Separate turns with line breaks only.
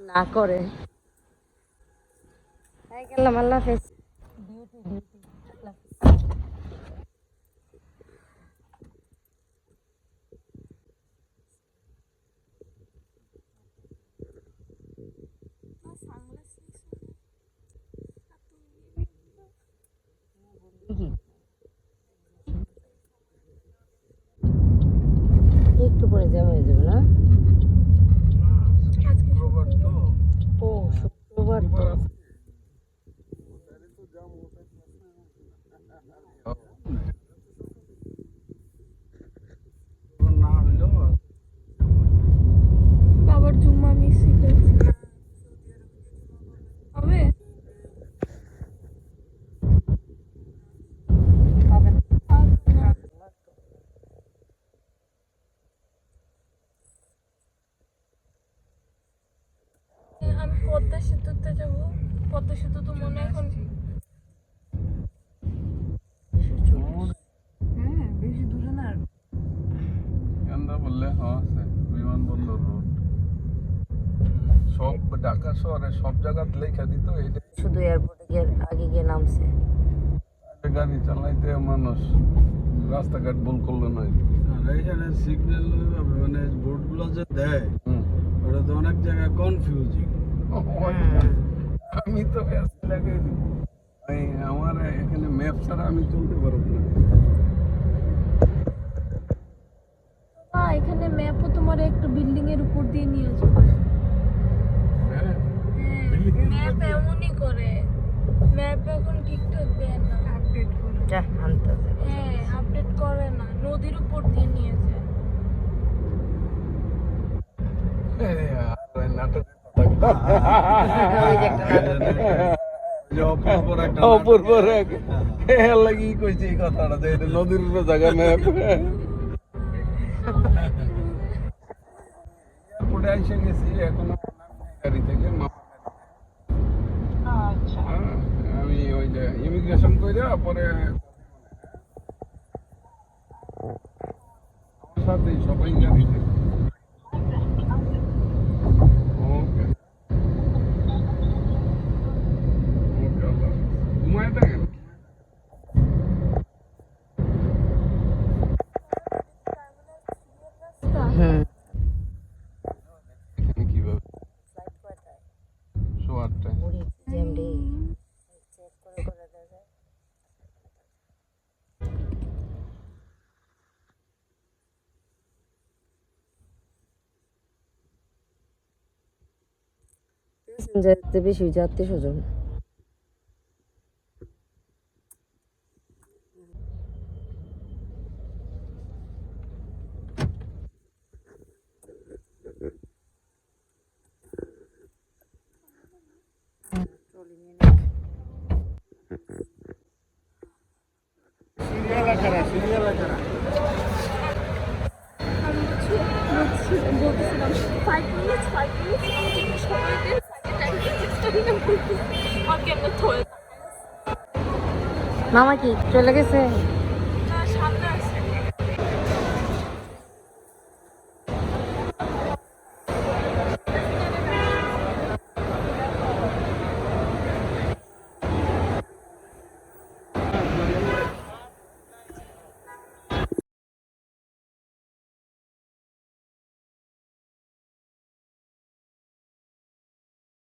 না করে। গেলাম আল্লাহ একটু পরে জ্যাম হয়ে যাবে না?
পদ্মা সেতুতে যাব। পদ্মা সেতু তো মনে হয় এখন হ্যাঁ বেশি দূরে না
কেন্দ্র বললে হ্যাঁ আছে বিমানবন্দর রোড। সব ঢাকা শহরে সব জায়গাত লেখা দিত এটা
শুধু এয়ারপোর্টে গিয়ে আগে গিয়ে নামছে।
গাড়ি চালাইতে মানুষ রাস্তাঘাট ভুল করল না।
আর এখানে সিগন্যাল মানে বোর্ডগুলো যে দেয়
হুম।
ওটা তো অনেক জায়গায় কনফিউজিং
আমি তো ব্যস্ত আমার এখানে ম্যাপ ছাড়া আমি চলতে পারব না
এখানে ম্যাপও তোমার একটা বিল্ডিং এর উপর দিয়ে নিয়ে যাবে
হ্যাঁ
ম্যাপ এমনই করে ম্যাপ এখন ঠিকঠাক দেয় না আপডেট করে হ্যাঁ আপডেট করে না নদীর উপর দিয়ে নিয়ে যায়
নাটক অপূর্ব রেখ এর লাগি কইছি এই কথাটা যে নদীর উপরে জায়গা ম্যাপ এয়ারপোর্টে এসে গেছি এখনও গাড়ি থেকে আমি ওই যে ইমিগ্রেশন কইরা পরে আমার সবাই
প্যাসেঞ্জারতে বেশি যাত্রী স্বজন।
আমি হচ্ছে বলছি বলতেছিলাম ফাইভ মিনিটস
মামা কি চলে গেছে?